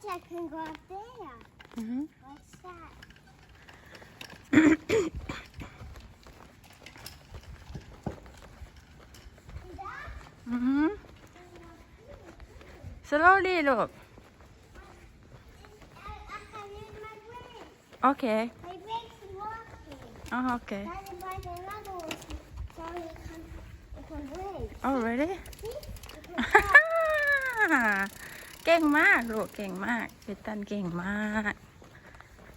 thought I can go up there. อือฮึ What's that? See that? อือฮึ slowly ลูก I, I can use my brain. โอเค My brain's working. อ๋อโอเค Daddy buy another one so you can, you can breathe. already See? You can stop. เก่งมากลูกเก่งมากเวนตันเก่งมาก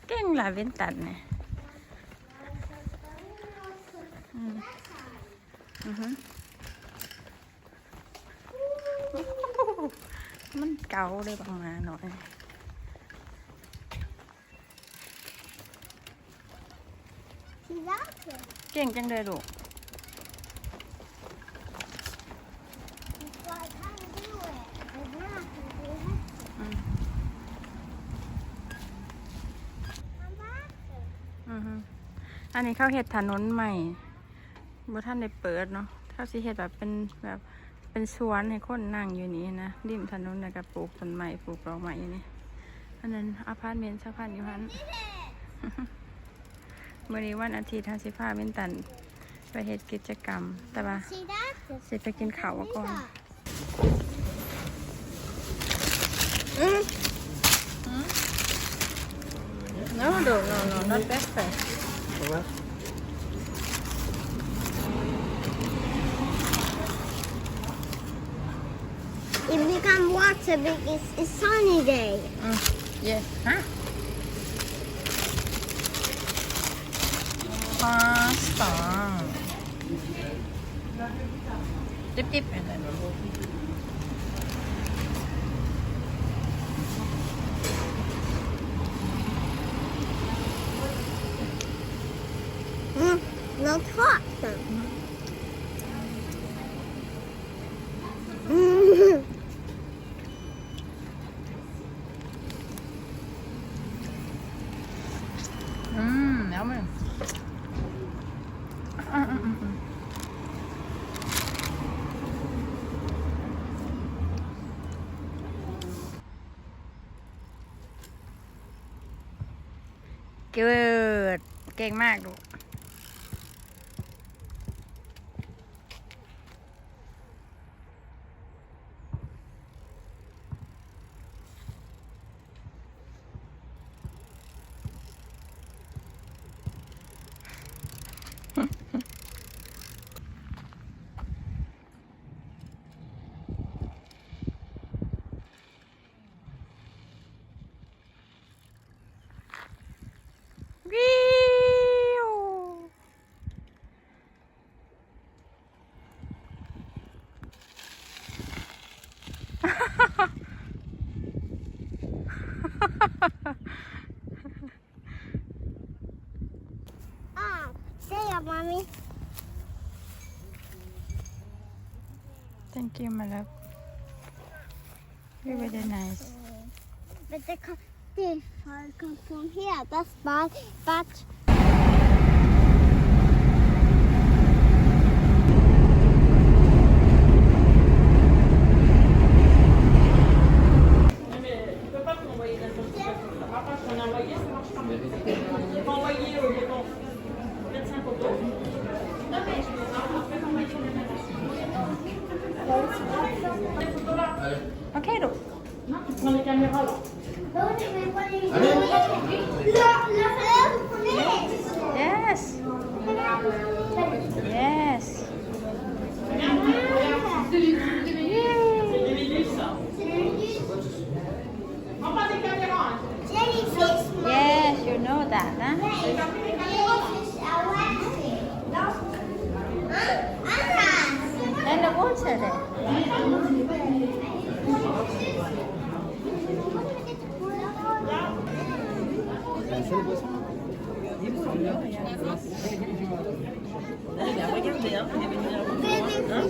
เก่งหล่ะเวนตันเนี่ยอืมอือฮึมันเก่าเลยบางมาหน่อย See that? เก่งจังเลยลูก So I can't do it. And then I can do it. Mm. Come back. อือฮึ อันนี้เขาเห็ดถนนใหม่บ่ท่านได้เปิดเนาะเขาสิเห็ดแบบเป็นแบบเป็นสวนให้คนนั่งอยู่นี่นะริมถนนแล้วก็ปลูกต้นไม้ปลูกดอกไม้อยู่นี่อันนั้นอพาร์ตเมนต์สะพานอยู่หัน Did it. มื่อนี้วันอาทิตย์ทางสิพาเวนตันไปเฮ็ดกิจกรรม แต่ว่า See that? สิไปกินข้าวก่อน No no no no not breakfast It become water because it's sunny day. yes ฮะ pasta จิ๊บจิ๊บอะไร Mm, not hot. Mm. อืมแล้วมันอืมอืมอืมอืมเกิดเก่งมากลูก thank you my love. You're really nice But the co- the fire comes from here. That's bad. But ok ลูก yes yes Jellyfish. yes you know that น Ve bir isteyen.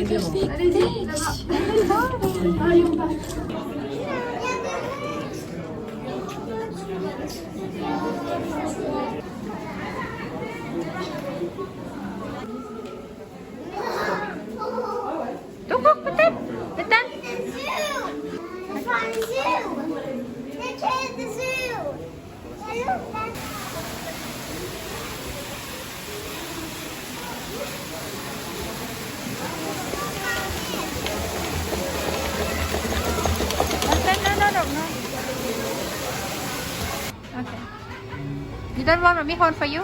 我就是。You don't want me hold for you?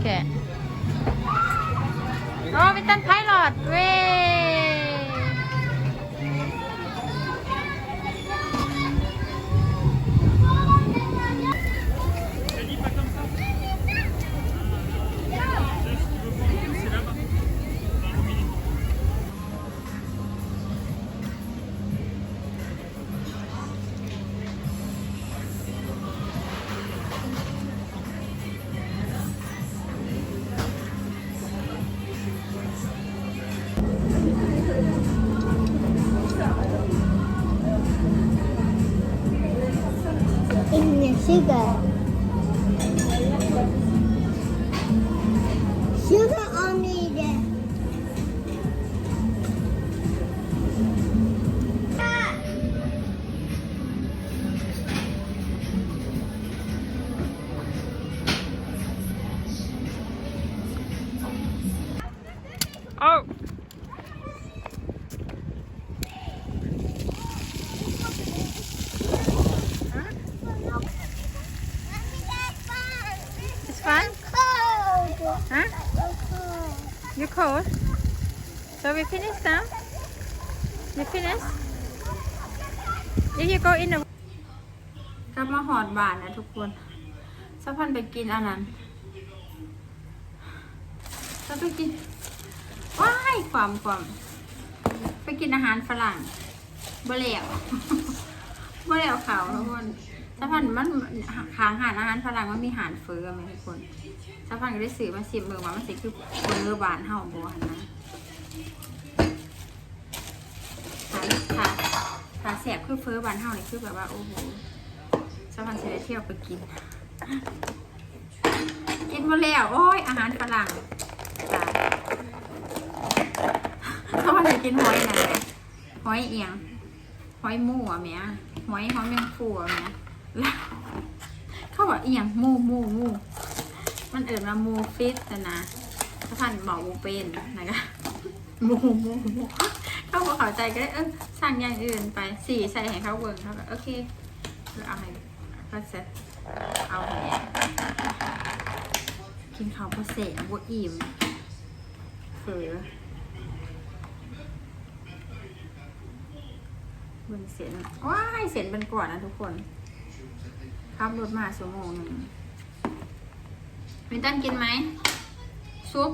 Okay. Oh, Betul pilot. Way. Cold? So we finish now? You finish? If you go in the กลับมาหอดบ้านนะทุกคนสะพันไปกินอันนั้นสะไปกิน ว้ายความความไปกินอาหารฝรั่งบ่แล้วบ่แล้วขาวทุกคน สะพันมันขางหารอาหารฝรั่งมันมีหารเฟอไหมทุกคนสะพันก็ได้ซื้อมาสิบเมืองว่ามันสิคือเฟอบานเฮาบ่หันนะถ้าถ้าถ้าแสบคือเฟอร์บานเฮานี่คือแบบว่าโอ้โหสะพันจะได้เที่ยวไปกิน กินมดแล้วโอ้ยอาหารฝรั่งจ้าเขาว่าจะกินหอยนั่นหละหอยเอียงหอยหมูอะแม่หอยหอยแมงฟูอะแม่ เขาบอกเอียงมูมูมูมันเอิ่นมามูฟิตนะนะถ้าพันบอกมูเป็นนะคะมูมูมูเขาบอกเข้าใจก็ได้เออสั่งอย่างอื่นไปสีใส่ให้เขาเบิ่งเขาก็โอเคแล้วเอาให้ก็เสร็จเอาให้กินข้าวพดเสะบวอิ่มเฟือเบิ่งเสียนว้ายเสียนเป็นก่อนนะทุกคน ขับรถมาชั่วโมงหนึ่งมินตันกินไหมซุป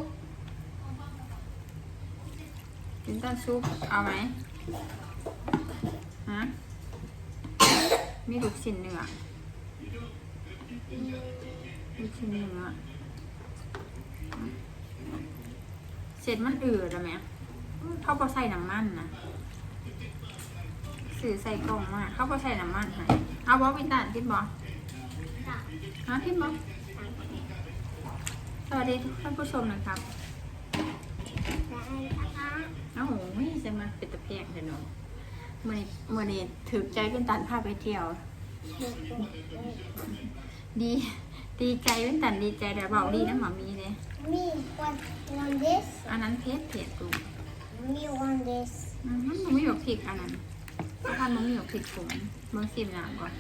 มินตันซุปเอาไหมฮะมีลูกชิ้นเนื้อลูกชิ้นเนื้อเสร็จมันอืดแล้วไหมเขาก็ใส่น้ำมันนะสื่อใส่กล่องมาเขาก็ใส่น้ำมันให้เอาบอวินตานทิดบอ ฮะทิดบอสวัสดีทุกท่านผู้ชมนะครับโอ้โหจะมาเป็นตะเพียงเลยเนาะเมื่อนี้เมื่อนี้ถือใจเป็นตันพาไปเที่ยว ดีดีใจเป็นตันดีใจแต่บอกดีนะหมอมีเลย Me want want this. อันนั้นเพชรเพชรดู Me want this. อืมมันไม่หยกผิดอันนั้นถ้าทานมันไม่หยกผิดผมเมื่อสิบน้ำก่อน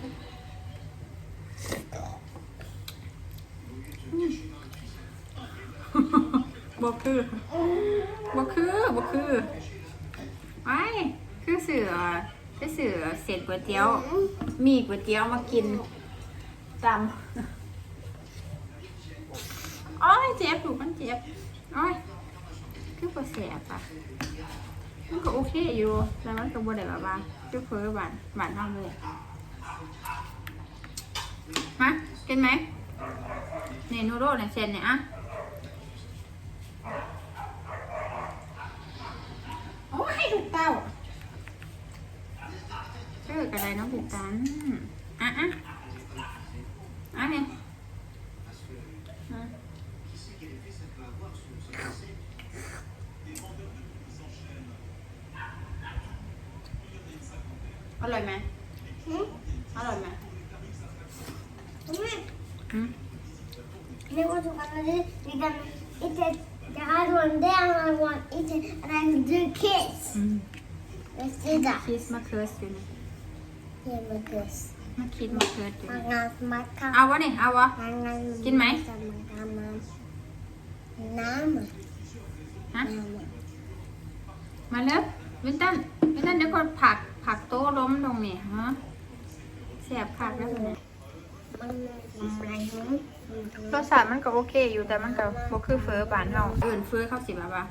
บ่คือบ่คือบ่คือไอ้คือเสือคือเสือเศษก๋วยเตี๋ยว มีก๋วยเตี๋ยวมากินตามโอ้ยเจ็บถูกมันเจ็บโอ้ยคือบ่แสบอะมันก็โอเคอยู่แต่มันก็บ่ได้แบบว่าจุ๊บเฟอหวานหวานเท่าเลยมากินไหม นี่นูโรเนี่ยเซนเนี่ยอะโอ้ให้ถูกเต้าเออกระไดน้องถูกกันอะอะอะเนี่ยอร่อยไหมอร่อยไหมอืม eat it. The other one there, and I want to eat it, and I can do kiss. อืม Let's do that. ชีสมะเขืออยู่นี่ Here, my kiss. มะคิดมะเขืออยู่ I'm นี่ gonna my cup. เอาวะนี่เอาวะ I'm กินไหม Nama. ฮะ Nama. มาเร็ววินตันวินตันเดี๋ยวก่อนผักผักโต๊ะล้มตรงนี้ฮะแสบผักแล้วเนี่ย รสชาติมันก็โอเคอยู่แต่มันก็บ่คือเฟอร์บานเฮาเอื่นเฟอร์เขาสิแบบว่า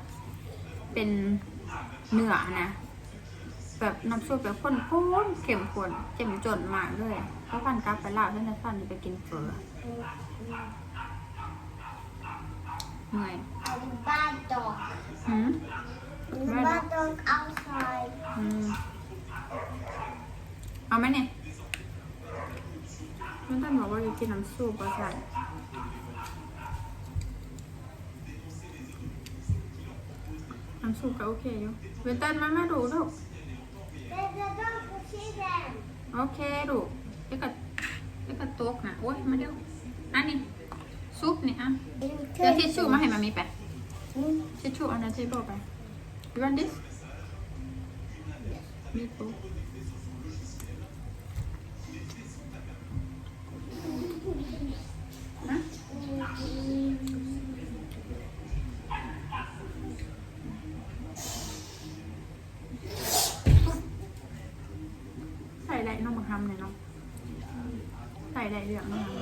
เป็นเนื้อนะ แบบน้ำซุปแบบข้นๆเข้มข้นเจ็มจนมากเลยเพราะฟันกลับไปลาวท่านจะฟันจะไปกินเฟอร์เหนื่อย Bad dog. หืม Bad dog outside. อืมเอาไหมเนี่ยมันต้องบอกว่าจะกินน้ำซุปประสาทน้ำซุปก็โอเคอยู่เวนตันมามาดูลูก There's a dog to see them. โอเคดูเดี๋ยวก็เดี๋ยวก็ตกนะโอ้ยมาเดี๋ยวอันนี้ซุปนี่อะเดี๋ยวทิชชู่มาให้มามีไปทิชชู่อันนั้นเทเบิลไป you want this มี ใส่